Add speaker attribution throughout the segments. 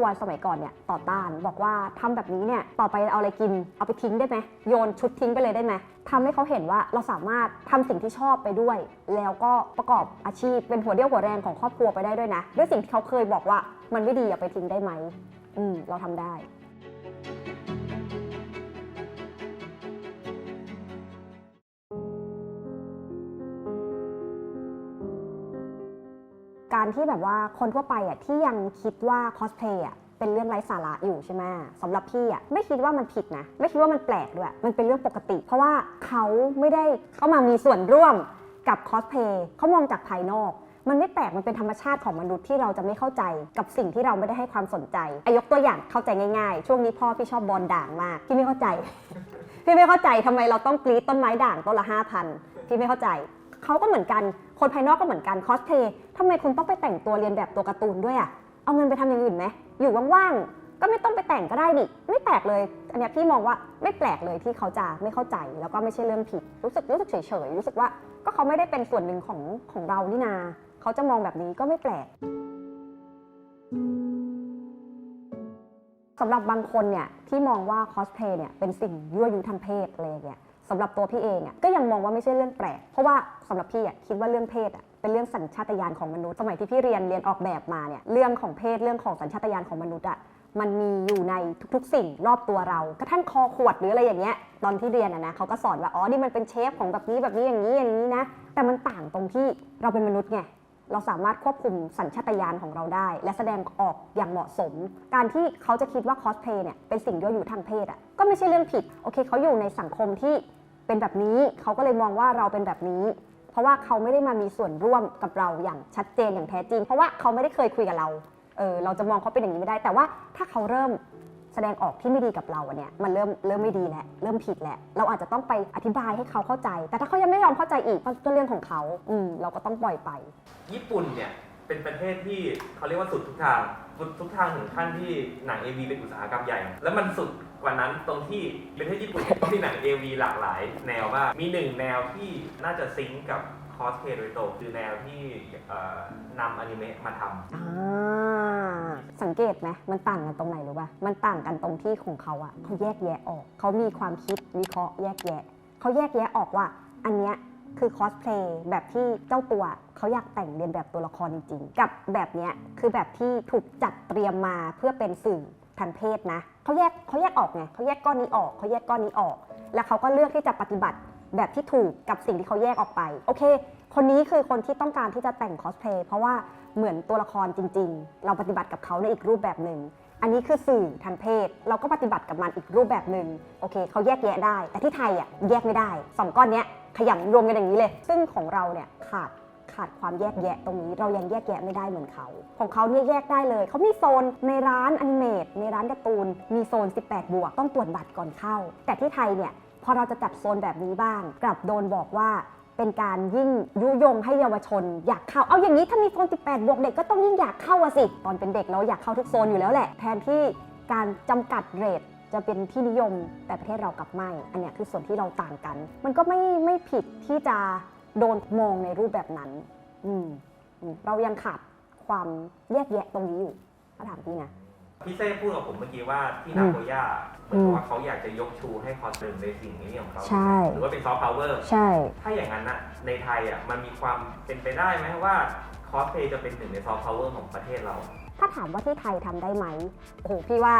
Speaker 1: รัวสมัยก่อนเนี่ยต่อต้าน บอกว่าทำแบบนี้เนี่ยต่อไปเอาอะไรกินเอาไปทิ้งได้ไหมโยนชุดทิ้งไปเลยได้ไหมทำให้เขาเห็นว่าเราสามารถทำสิ่งที่ชอบไปด้วย แล้วก็ประกอบอาชีพเป็นหัวเรี่ยวหัวแรงของครอบครัวไปได้ด้วยนะ ด้วยสิ่งที่เขาเคยบอกว่ามันไม่ดีเอาไปทิ้งได้ไหมอืมเราทำได้ การที่แบบว่าคนทั่วไปอะที่ยังคิดว่าคอสเพลย์อะเป็นเรื่องไร้สาระอยู่ใช่ไหมสำหรับพี่อะไม่คิดว่ามันผิดนะ ไม่คิดว่ามันแปลกด้วย มันเป็นเรื่องปกติ เพราะว่าเขาไม่ได้เข้ามามีส่วนร่วมกับคอสเพลย์เขามองจากภายนอก มันไม่แปลกมันเป็นธรรมชาติของมนุษย์ที่เราจะไม่เข้าใจกับสิ่งที่เราไม่ได้ให้ความสนใจอายกตัวอย่างเข้าใจง่ายๆ ช่วงนี้พ่อพี่ชอบบอลด่างมากพี่ไม่เข้าใจ พี่ไม่เข้าใจทำไมเราต้องกรีดต้นไม้ด่างต้นละห้าพันพี่ไม่เข้าใจเขาก็เหมือนกัน คนภายนอกก็เหมือนกันคอสเพย์ทำไมคุณต้องไปแต่งตัวเรียนแบบตัวการ์ตูนด้วยอะเอาเงินไปทำอย่างอื่นไหมอยู่ว่างๆก็ไม่ต้องไปแต่งก็ได้นี่ไม่แปลกเลย อันนี้พี่มองว่าไม่แปลกเลยที่เขาจะไม่เข้าใจแล้วก็ไม่ใช่เรื่องผิด รู้สึกรู้สึกเฉยๆรู้สึกว่าก็เขาไม่ได้เป็นส่วนหนึ่งของของเรานี่นาเขาจะมองแบบนี้ก็ไม่แปลกสำหรับบางคนเนี่ยที่มองว่าคอสเพย์เนี่ยเป็นสิ่งยั่วยุทางเพศอะไรอย่างเงี้ย สำหรับตัวพี่เองอะก็ยังมองว่าไม่ใช่เรื่องแปลก เพราะว่าสำหรับพี่อะคิดว่าเรื่องเพศอะเป็นเรื่องสัญชาตญาณของมนุษย์ สมัยที่พี่เรียนเรียนออกแบบมาเนี่ยเรื่องของเพศเรื่องของสัญชาตญาณของมนุษย์อะมันมีอยู่ในทุกๆ สิ่งรอบตัวเรากระทั่งคอขวดหรืออะไรอย่างเงี้ยตอนที่เรียนอะนะเขาก็สอนว่าอ๋อนี่มันเป็นเชฟของแบบนี้แบบนี้อย่างนี้อย่างนี้นะ แต่มันต่างตรงที่เราเป็นมนุษย์ไงเราสามารถควบคุมสัญชาตญาณของเราได้ และแสดงออกอย่างเหมาะสม การที่เขาจะคิดว่าคอสเพลย์เนี่ยเป็นสิ่งยั่วยุทางเพศอะก็ไม่ใช่เรื่องผิดโอเคเขาอยู่ในสังคมที่ เป็นแบบนี้เขาก็เลยมองว่าเราเป็นแบบนี้ เพราะว่าเขาไม่ได้มามีส่วนร่วมกับเราอย่างชัดเจนอย่างแท้จริง เพราะว่าเขาไม่ได้เคยคุยกับเราเออเราจะมองเขาเป็นอย่างนี้ไม่ได้ แต่ว่าถ้าเขาเริ่มแสดงออกที่ไม่ดีกับเราเนี่ยมันเริ่มเริ่มไม่ดีแล้วเริ่มผิดแล้วเราอาจจะต้องไปอธิบายให้เขาเข้าใจ แต่ถ้าเขายังไม่ยอมเข้าใจอีกก็เรื่องของเขาอืมเราก็ต้องปล่อยไป
Speaker 2: ญี่ปุ่นเนี่ยเป็นประเทศที่เขาเรียกว่าสุดทุกทางสุดทุกทางถึงขั้นที่หนัง AV เป็นอุตสาหกรรมใหญ่ แล้วมันสุด กว่านั้นตรงที่ประเทศญี่ปุ่นเนี่ยก็มีหนัง AV หลากหลายแนวมาก มีหนึ่งแนวที่น่าจะซิงก์กับคอสเพลย์โดยตรงคือแนวที่เอ่อนำอนิเมะมาทำ
Speaker 1: อ่าสังเกตไหมมันต่างกันตรงไหนรู้ป่ะ มันต่างกันตรงที่ของเขาอะเขาแยกแยะออก เขามีความคิดวิเคราะห์แยกแยะ เขาแยกแยะออกว่า อันเนี้ยคือคอสเพลย์แบบที่เจ้าตัวเขาอยากแต่งเรียนแบบตัวละครจริงๆ กับแบบเนี้ยคือแบบที่ถูกจัดเตรียมมาเพื่อเป็นสื่อ ทางเพศนะเขาแยกเขาแยกออกไงเขาแยกก้อนนี้ออกเขาแยกก้อนนี้ออก แล้วเขาก็เลือกที่จะปฏิบัติแบบที่ถูกกับสิ่งที่เขาแยกออกไปโอเค คนนี้คือคนที่ต้องการที่จะแต่งคอสเพลย์เพราะว่าเหมือนตัวละครจริง ๆ เราปฏิบัติกับเขาในอีกรูปแบบหนึ่งอันนี้คือสื่อทางเพศ เราก็ปฏิบัติกับมันอีกรูปแบบหนึ่งโอเคเขาแยกแยะได้ แต่ที่ไทยอะแยกไม่ได้สองก้อนเนี้ยขยำรวมกันอย่างนี้เลย ซึ่งของเราเนี่ยขาด ขาดความแยกแยะตรงนี้เรายังแยกแยะไม่ได้เหมือนเขา ของเขาเนี่ยแยกได้เลย เขามีโซนในร้านอนิเมตในร้านการ์ตูน มีโซน 18 บวก ต้องตรวจบัตรก่อนเข้า แต่ที่ไทยเนี่ยพอเราจะจัดโซนแบบนี้บ้าง กลับโดนบอกว่าเป็นการยิ่งยุยงให้เยาวชน อยากเข้า เอาอย่างนี้ถ้ามีโซน 18 บวกเด็กก็ต้องยิ่งอยากเข้าอะสิ ตอนเป็นเด็กเราอยากเข้าทุกโซนอยู่แล้วแหละ แทนที่การจำกัดเรทจะเป็นที่นิยมแต่ประเทศเรากลับไม่ อันนี้คือส่วนที่เราต่างกัน มันก็ไม่ไม่ผิดที่จะ โดนมองในรูปแบบนั้นอืมอืมเรายังขาดความแยกแยะตรงนี้อยู่ถ้าถามพี่นะ
Speaker 2: พี่เซ่พูดกับผมเมื่อกี้ว่าที่
Speaker 1: อื
Speaker 2: นามโกย่าเหมือนกับว่าเขาอยากจะยกชูให้คอสเพลย์ในสิ่งนี้ของเขา
Speaker 1: ใช่
Speaker 2: หรือว่าเป็นซอฟต์พาวเวอร์
Speaker 1: ใช่
Speaker 2: ถ้าอย่างนั้นอะในไทยอะมันมีความเป็นไปได้ไหมว่าคอสเพลย์จะเป็นหนึ่งในซอฟต์พาวเวอร์ของประเทศเรา
Speaker 1: ถ้าถามว่าที่ไทยทำได้ไหมโอ้โหพี่ว่า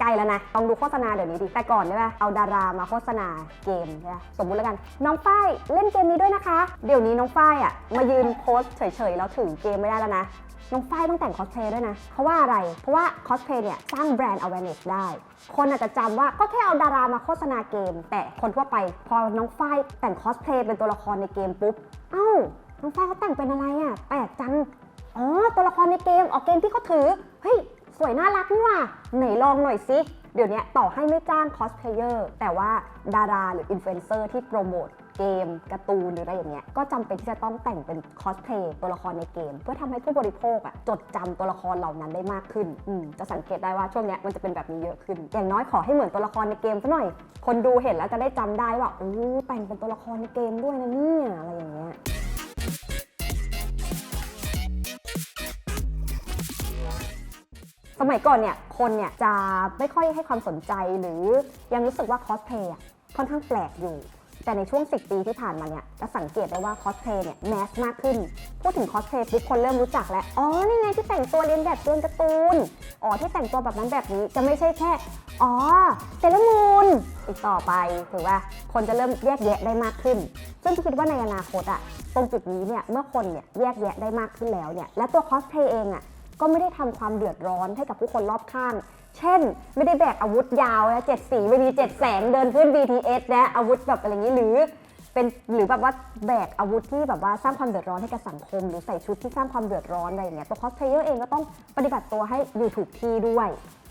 Speaker 1: ใกล้แล้วนะต้องดูโฆษณาเดี๋ยวนี้ดิแต่ก่อนได้ป่ะเอาดารามาโฆษณาเกมใช่ปะสมมุติแล้วกันน้องฝ้ายเล่นเกมนี้ด้วยนะคะ เดี๋ยวนี้น้องฝ้ายอะมายืนโพสเฉยๆแล้วถือเกมไม่ได้แล้วนะน้องฝ้ายต้องแต่งคอสเพลย์ด้วยนะ เพราะว่าอะไร เพราะว่าคอสเพลย์เนี่ยสร้างแบรนด์ awareness ได้ คนอาจจะจำว่าก็แค่เอาดารามาโฆษณาเกม แต่คนทั่วไป พอน้องฝ้ายแต่งคอสเพลย์เป็นตัวละครในเกมปุ๊บ เอ้า น้องฝ้ายเขาแต่งเป็นอะไรอะ แปลกจัง อ๋อตัวละครในเกมออกเกมที่เขาถือ เฮ้ย สวยน่ารักนี่ว่าไหนลองหน่อยสิ เดี๋ยวนี้ต่อให้ไม่จ้างคอสเพลเยอร์แต่ว่าดาราหรืออินฟลูเอนเซอร์ที่โปรโมทเกมการ์ตูนหรืออะไรอย่างเงี้ยก็จำเป็นที่จะต้องแต่งเป็นคอสเพลย์ตัวละครในเกม เพื่อทำให้ผู้บริโภคอะจดจำตัวละครเหล่านั้นได้มากขึ้นอืมจะสังเกตได้ว่าช่วงเนี้ยมันจะเป็นแบบนี้เยอะขึ้น อย่างน้อยขอให้เหมือนตัวละครในเกมซะหน่อย คนดูเห็นแล้วจะได้จำได้ว่าโอ้แต่งเป็นตัวละครในเกมด้วยนะเนี่ยอะไรอย่างเงี้ย สมัยก่อนเนี่ยคนเนี่ยจะไม่ค่อยให้ความสนใจหรือยังรู้สึกว่าคอสเพลย์ค่อนข้างแปลกอยู่ แต่ในช่วง 10 ปีที่ผ่านมาเนี่ยจะสังเกตได้ว่าคอสเพลย์เนี่ยแมสมากขึ้น พูดถึงคอสเพลย์ปุ๊บคนเริ่มรู้จักแล้ว อ๋อ นี่ไงที่แต่งตัวเรียนแบบตัวการ์ตูน อ๋อ ที่แต่งตัวแบบนั้นแบบนี้จะไม่ใช่แค่ อ๋อเซเลอร์มูนอีกต่อไปถือว่าคนจะเริ่มแยกแยะได้มากขึ้น ซึ่งพี่คิดว่าในอนาคตอะตรงจุดนี้เนี่ยเมื่อคนเนี่ยแยกแยะได้มากขึ้นแล้วเนี่ยและตัวคอสเพลย์เองอะ ก็ไม่ได้ทำความเดือดร้อนให้กับผู้คนรอบข้าง เช่น ไม่ได้แบกอาวุธยาวนะเจ็ดสีไม่มีเจ็ดแสงเดินขึ้น BTS นะอาวุธแบบอะไรอย่างนี้หรือเป็นหรือแบบว่าแบกอาวุธที่แบบว่าสร้างความเดือดร้อนให้กับสังคม หรือใส่ชุดที่สร้างความเดือดร้อนอะไรอย่างเงี้ยตัวคอสเพลเยอร์เองก็ต้องปฏิบัติตัวให้อยู่ถูกที่ด้วย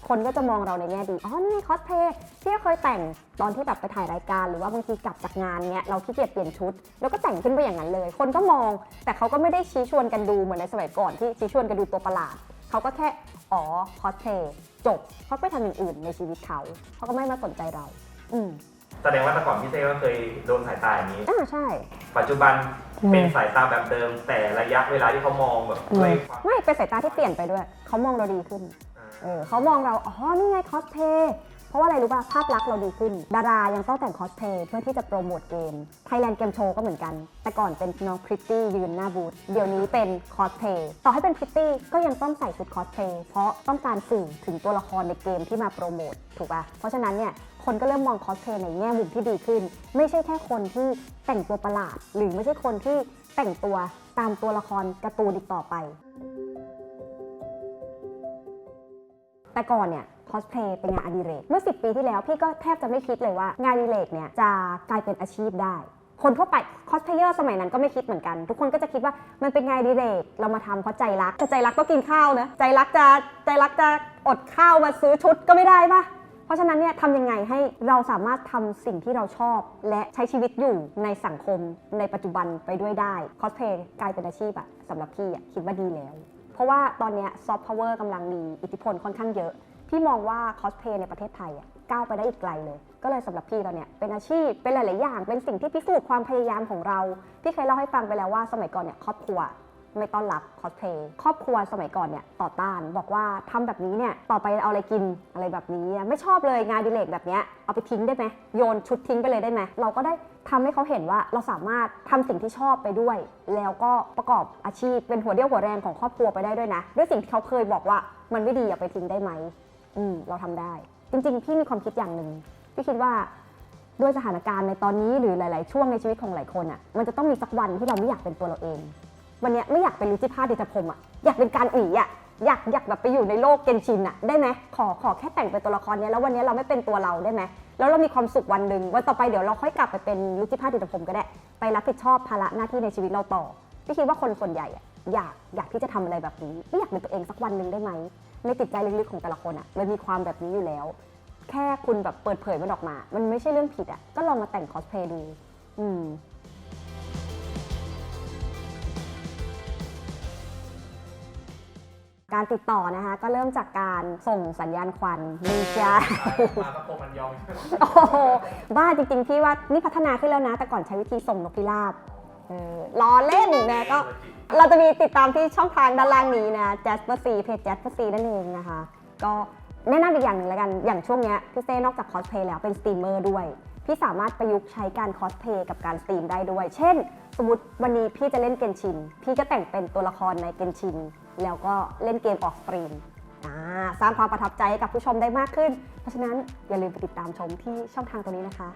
Speaker 1: คนก็จะมองเราในแง่ดี อ๋อ นี่ไงคอสเพลย์ที่เคยแต่งตอนที่แบบไปถ่ายรายการ หรือว่าบางทีกลับจากงานเนี้ยเราขี้เกียจเปลี่ยนชุด แล้วก็แต่งขึ้นไปอย่างนั้นเลย คนก็มอง แต่เขาก็ไม่ได้ชี้ชวนกันดูเหมือนในสมัยก่อนที่ชี้ชวนกันดูตัวประหลาด เขาก็แค่ อ๋อ คอสเพลย์จบ เขาไปทำอย่างอื่นในชีวิตเขา เขาก็ไม่มาสนใจเรา อืม
Speaker 2: แสดงว่าแต่ก่อนพี่เต้ก็เคยโดนสายตาอย่างนี้
Speaker 1: อ่าใช่
Speaker 2: ปัจจุบัน
Speaker 1: อืม
Speaker 2: เป็นสายตาแบบเดิม แต่ระยะเวลาที่เขามองแบบด้วยความ
Speaker 1: ไม่เป็นสายตาที่เปลี่ยนไปด้วย เขามองเราดีขึ้น
Speaker 2: อ่า
Speaker 1: เออเขามองเราอ๋อนี่ไงคอสเพย์เพราะว่าอะไรรู้ป่ะภาพลักษณ์เราดีขึ้น ดารายังต้องแต่งคอสเพย์เพื่อที่จะโปรโมทเกม Thailand Game Show ก็เหมือนกัน แต่ก่อนเป็นน้องพริตตี้ยืนหน้าบูธเดี๋ยวนี้เป็นคอสเพย์ต่อให้เป็นพริตตี้ก็ยังต้องใส่ชุดคอสเพย์เพราะต้องการสื่อถึงตัวละครในเกมที่มาโปรโมทถูกป่ะเพราะฉะนั้นเนี่ยคนก็เริ่มมองคอสเพย์ในแง่มุมที่ดีขึ้น ไม่ใช่แค่คนที่แต่งตัวประหลาด หรือไม่ใช่คนที่แต่งตัวตามตัวละครการ์ตูนอีกต่อไป แต่ก่อนเนี่ยคอสเพลย์เป็นงานอดิเรกเมื่อ 10 ปีที่แล้วพี่ก็แทบจะไม่คิดเลยว่างานอดิเรกเนี่ยจะกลายเป็นอาชีพได้ คนทั่วไปคอสเพลเยอร์สมัยนั้นก็ไม่คิดเหมือนกัน ทุกคนก็จะคิดว่ามันเป็นงานอดิเรกเรามาทำเพราะใจรักแต่ใจรักต้องกินข้าวนะใจรักจะใจรักจะอดข้าวมาซื้อชุดก็ไม่ได้ปะเพราะฉะนั้นเนี่ยทำยังไงให้เราสามารถทำสิ่งที่เราชอบ และใช้ชีวิตอยู่ในสังคมในปัจจุบันไปด้วยได้คอสเพลย์กลายเป็นอาชีพอะสำหรับพี่อะคิดว่าดีแล้ว เพราะว่าตอนนี้ซอฟต์พาวเวอร์กำลังมีอิทธิพลค่อนข้างเยอะ พี่มองว่าคอสเพลย์ในประเทศไทยก้าวไปได้อีกไกลเลย ก็เลยสำหรับพี่เราเนี่ยเป็นอาชีพเป็นหลาย ๆ อย่าง เป็นสิ่งที่พิสูจน์ความพยายามของเราพี่เคยเล่าให้ฟังไปแล้วว่าสมัยก่อนเนี่ยครอบครัว ไม่ต้อนรับคอสเพลย์ครอบครัวสมัยก่อนเนี่ยต่อต้านบอกว่าทำแบบนี้เนี่ยต่อไปเอาอะไรกินอะไรแบบนี้ ไม่ชอบเลยงานดิเลกแบบเนี้ยเอาไปทิ้งได้ไหมโยนชุดทิ้งไปเลยได้ไหมเราก็ได้ทำให้เขาเห็นว่าเราสามารถทำสิ่งที่ชอบไปด้วย แล้วก็ประกอบอาชีพเป็นหัวเรี่ยวหัวแรงของครอบครัวไปได้ด้วยนะ ด้วยสิ่งที่เขาเคยบอกว่ามันไม่ดีเอาไปทิ้งได้ไหมอืมเราทำได้ จริง ๆ พี่มีความคิดอย่างหนึ่งพี่คิดว่าด้วยสถานการณ์ในตอนนี้หรือหลาย ๆ ช่วงในชีวิตของหลายคนอะมันจะต้องมีสักวันที่เราไม่อยากเป็นตัวเราเอง วันเนี้ยไม่อยากเป็นลิจิภาดิจพรมอะอยากเป็นการอีอะอยากอยากแบบไปอยู่ในโลกเกนชินอะได้ไหมขอขอแค่แต่งเป็นตัวละครเนี้ยแล้ววันเนี้ยเราไม่เป็นตัวเราได้ไหมแล้วเรามีความสุขวันหนึ่งวันต่อไปเดี๋ยวเราค่อยกลับไปเป็นลิจิภาดิจพรมก็ได้ ไปรับผิดชอบภาระหน้าที่ในชีวิตเราต่อพี่คิดว่าคนส่วนใหญ่อะอยากอยากที่จะทำอะไรแบบนี้ไม่อยากเป็นตัวเองสักวันหนึ่งได้ไหมในจิตใจลึกๆของแต่ละคนอะมันมีความแบบนี้อยู่แล้ว แค่คุณแบบเปิดเผยมันออกมา มันไม่ใช่เรื่องผิดอะก็ลองมาแต่งคอสเพลย์ดูอืม การติดต่อนะคะ ก็เริ่มจากการส่งสัญญาณควันมีจ้า
Speaker 2: มาตะโพมันยอง
Speaker 1: โอ้โหบ้าจริงๆพี่ว่านี่พัฒนาขึ้นแล้วนะ แต่ก่อนใช้วิธีส่งนกพิราบเออล้อเล่นนะก็เราจะมีติดตามที่ช่องทางด้านล่างนี้นะ Jasper C เพจ Jasper C นั่นเองนะคะ ก็แนะนำอีกอย่างหนึ่งแล้วกัน อย่างช่วงเนี้ยพี่เต้นอกจากคอสเพลย์แล้วเป็นสตรีมเมอร์ด้วย พี่สามารถประยุกต์ใช้การคอสเพลย์กับการสตรีมได้ด้วย เช่น สมมติวันนี้พี่จะเล่นเกนชิน พี่ก็แต่งเป็นตัวละครในเกนชิน แล้วก็เล่นเกมออกสตรีมสร้างความประทับใจให้กับผู้ชมได้มากขึ้น เพราะฉะนั้นอย่าลืมไปติดตามชมที่ช่องทางตัวนี้นะคะ